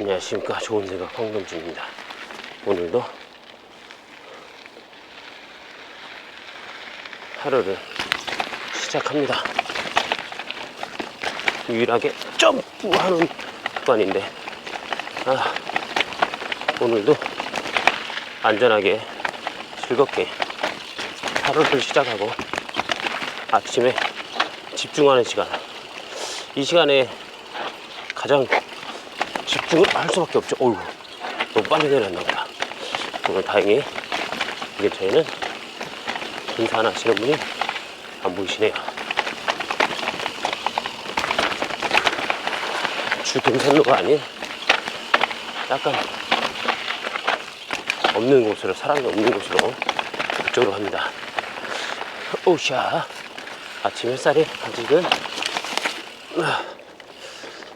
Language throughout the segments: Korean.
안녕하십니까. 좋은 생각 황동준입니다. 오늘도 하루를 시작합니다. 유일하게 점프하는 구간인데 아, 오늘도 안전하게 즐겁게 하루를 시작하고 아침에 집중하는 시간. 이 시간에 가장 집중을 할 수밖에 없죠. 어휴, 너무 빨리 내렸나 보다. 오늘 다행히 이 근처에는 등산하시는 분이 안 보이시네요. 주 등산로가 아닌 약간 없는 곳으로, 사람이 없는 곳으로 그쪽으로 갑니다. 오샤. 아침 햇살이 아직은 아,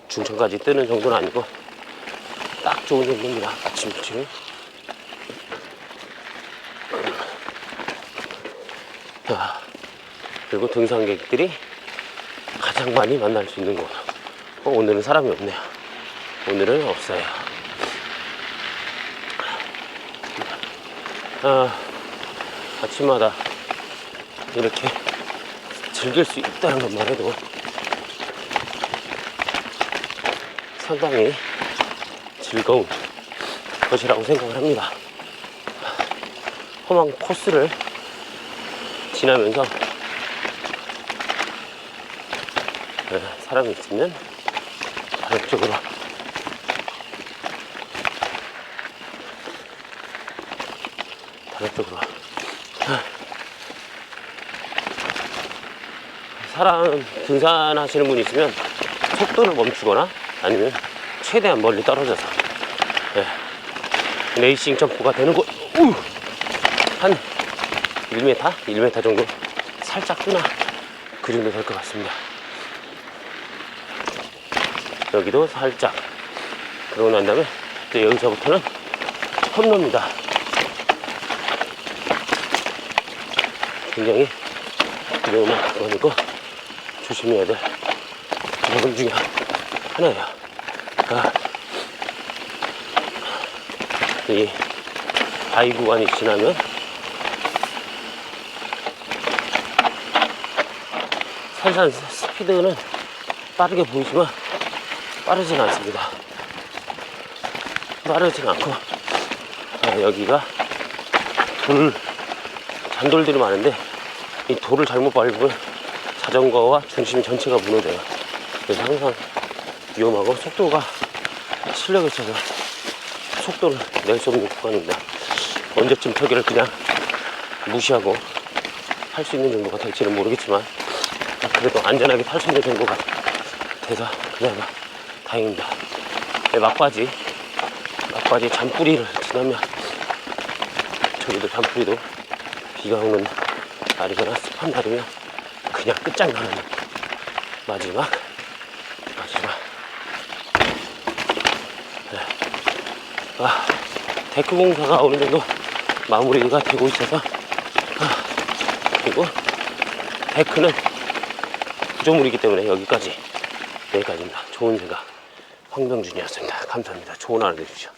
중천까지 뜨는 정도는 아니고 딱 좋은 정도입니다. 아침 일찍. 아, 그리고 등산객들이 가장 많이 만날 수 있는 곳. 어, 오늘은 사람이 없네요. 오늘은 없어요. 아, 아침마다 이렇게 즐길 수 있다는 것만 해도 상당히 즐거운 것이라고 생각을 합니다. 험한 코스를 지나면서 네, 사람이 있으면 다른 쪽으로. 다른 쪽으로. 사람 등산하시는 분이 있으면 속도를 멈추거나 아니면 최대한 멀리 떨어져서 예, 레이싱 점프가 되는 곳, 우! 한 1m? 1m 정도 살짝 뜨나 그 정도 될 것 같습니다. 여기도 살짝 그러고 난 다음에 또 여기서부터는 험로입니다. 굉장히 위험한 구간이고 조심해야 될 부분 중에 하나예요. 아, 이 바위 구간이 지나면 산산 스피드는 빠르게 보이지만 빠르진 않습니다. 빠르진 않고 아, 여기가 돌 잔돌들이 많은데 이 돌을 잘못 밟으면 자전거와 중심 전체가 무너져요. 그래서 항상 위험하고 속도가 실력에 차서 속도를 낼 수 없는 구간입니다. 언제쯤 저기를 그냥 무시하고 탈 수 있는 정도가 될지는 모르겠지만 그래도 안전하게 탈 수 있는 정도가 돼서 그나마 다행입니다. 네, 막바지 막바지 잔뿌리를 지나면 저기도 잔뿌리도 비가 오는 날이거나 습한 날이면 그냥 끝장나는 마지막 네. 아, 데크 공사가 어느 정도 마무리가 되고 있어서 아, 그리고 데크는 구조물이기 때문에 여기까지 여기까지입니다. 좋은 생각 황병준이었습니다. 감사합니다. 좋은 하루 되십시오.